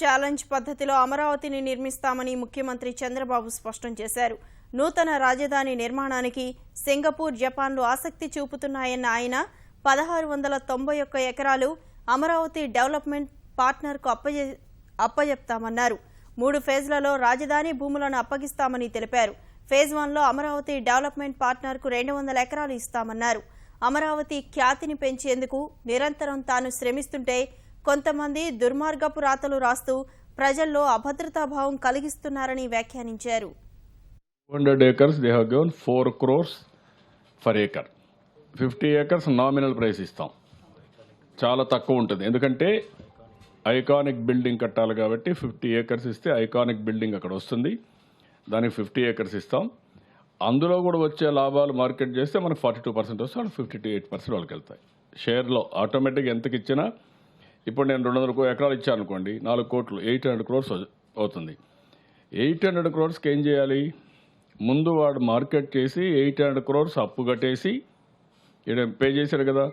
Challenge పద్ధతిలో అమరావతిని నిర్మిస్తామని ముఖ్యమంత్రి చంద్రబాబు స్పష్టం చేశారు. నూతన రాజధాని నిర్మాణానికి సింగపూర్ జపాన్లు ఆసక్తి చూపుతున్నాయన్న ఆయన పదహారు వందల తొంభై ఒక్క ఎకరాలు అమరావతి డెవలప్మెంట్ పార్ట్నర్కు అప్పజె అప్పజెప్తామన్నారు. మూడు ఫేజ్లలో రాజధాని భూములను అప్పగిస్తామని తెలిపారు. ఫేజ్ వన్లో అమరావతి డెవలప్మెంట్ పార్ట్నర్కు రెండు వందల ఎకరాలు ఇస్తామన్నారు. అమరావతి ఖ్యాతిని పెంచేందుకు నిరంతరం తాను శ్రమిస్తుంటే కొంతమంది దుర్మార్గపు రాతలు రాస్తూ ప్రజల్లో అభద్రతాభావం కలిగిస్తున్నారని వ్యాఖ్యానించారు. 200 acres they have given 4 crores for acre. 50 acres nominal price ఇస్తాం. చాలా తక్కువ ఉంటుంది. ఎందుకంటే ఐకానిక్ బిల్డింగ్ కట్టాలి కాబట్టి ఫిఫ్టీ ఏకర్స్ ఇస్తే ఐకానిక్ బిల్డింగ్ అక్కడ వస్తుంది. దానికి ఫిఫ్టీ ఏకర్స్ ఇస్తాం. అందులో కూడా వచ్చే లాభాలు మార్కెట్ చేస్తే మనకు ఫార్టీ టూ పర్సెంట్ వస్తే ఫిఫ్టీ టు ఎయిట్ పర్సెంట్ వాళ్ళకి వెళ్తాయి. షేర్లో ఆటోమేటిక్గా ఎంతకి ఇచ్చినా ఇప్పుడు నేను రెండు వందల ఎకరాలు ఇచ్చాను అనుకోండి నాలుగు కోట్లు ఎయిట్ హండ్రెడ్ క్రోర్స్ అవుతుంది. ఎయిట్ హండ్రెడ్ క్రోర్స్కి ఏం చేయాలి? ముందు వాడు మార్కెట్ చేసి ఎయిట్ హండ్రెడ్ క్రోర్స్ అప్పు కట్టేసి ఈడ పే చేశాడు కదా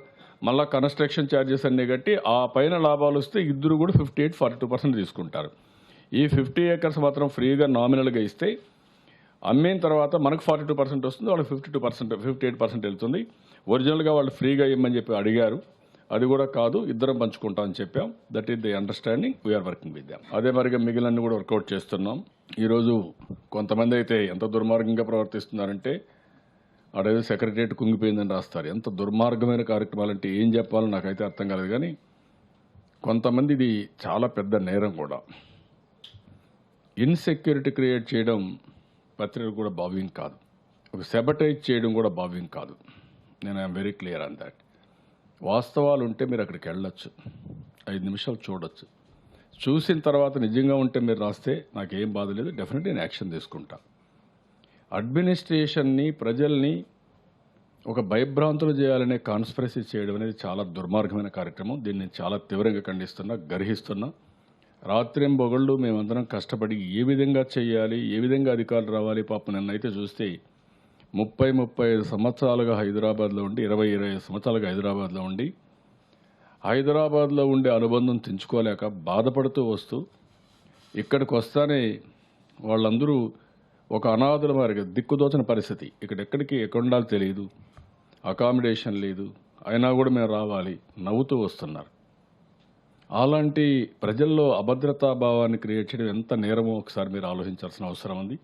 మళ్ళీ కన్స్ట్రక్షన్ ఛార్జెస్ అన్నీ కట్టి ఆ పైన లాభాలు వస్తే ఇద్దరు కూడా fifty eight forty two percent తీసుకుంటారు. ఈ ఫిఫ్టీ ఏకర్స్ మాత్రం ఫ్రీగా నామినల్గా ఇస్తే అమ్మిన తర్వాత మనకు ఫార్టీ టూ పర్సెంట్ వస్తుంది వాళ్ళకి fifty two percent fifty eight percent వెళ్తుంది. ఒరిజినల్గా వాళ్ళు ఫ్రీగా ఇవ్వమని చెప్పి అడిగారు. అది కూడా కాదు ఇద్దరం పంచుకుంటాం అని చెప్పాం. That is the understanding we are working with them అదే మరిగా మిగిలిన కూడా వర్కౌట్ చేస్తున్నాం. ఈరోజు కొంతమంది అయితే ఎంత దుర్మార్గంగా ప్రవర్తిస్తున్నారంటే అడేదో సెక్రటరియట్ కుంగిపోయిందని రాస్తారు. ఎంత దుర్మార్గమైన కార్యక్రమాలు అంటే ఏం చెప్పాలో నాకైతే అర్థం కాలేదు. కానీ కొంతమంది ఇది చాలా పెద్ద నేరం కూడా. ఇన్సెక్యూరిటీ క్రియేట్ చేయడం పత్రికలు కూడా భావ్యం కాదు. ఒక సెబటైజ్ చేయడం కూడా భావ్యం కాదు. నేను I'm very clear on that వాస్తవాలు ఉంటే మీరు అక్కడికి వెళ్ళొచ్చు. ఐదు నిమిషాలు చూడొచ్చు. చూసిన తర్వాత నిజంగా ఉంటే మీరు రాస్తే నాకేం బాధ లేదు డెఫినెట్ నేను యాక్షన్ తీసుకుంటా. అడ్మినిస్ట్రేషన్ని ప్రజల్ని ఒక భయభ్రాంతులు చేయాలనే కాన్స్పరసీ చేయడం అనేది చాలా దుర్మార్గమైన కార్యక్రమం. దీన్ని చాలా తీవ్రంగా ఖండిస్తున్నా గర్హిస్తున్నా. రాత్రింబొగళ్ళు మేమందరం కష్టపడి ఏ విధంగా చేయాలి ఏ విధంగా అధికారులు రావాలి పాపం నన్నైతే చూస్తే ముప్పై ముప్పై ఐదు సంవత్సరాలుగా హైదరాబాద్లో ఉండి ఇరవై ఇరవై ఐదు సంవత్సరాలుగా హైదరాబాద్లో ఉండి హైదరాబాద్లో ఉండే అనుబంధం తెంచుకోలేక బాధపడుతూ వస్తూ ఇక్కడికి వస్తానే వాళ్ళందరూ ఒక అనాథుల మారిగా దిక్కుదోచని పరిస్థితి. ఇక్కడెక్కడికి ఎక్కడుండాలో తెలియదు అకామిడేషన్ లేదు అయినా కూడా మేము రావాలి నవ్వుతూ వస్తున్నారు. అలాంటి ప్రజల్లో అభద్రతా భావాన్ని క్రియేట్ చేయడం ఎంత నేరమో ఒకసారి మీరు ఆలోచించాల్సిన అవసరం ఉంది.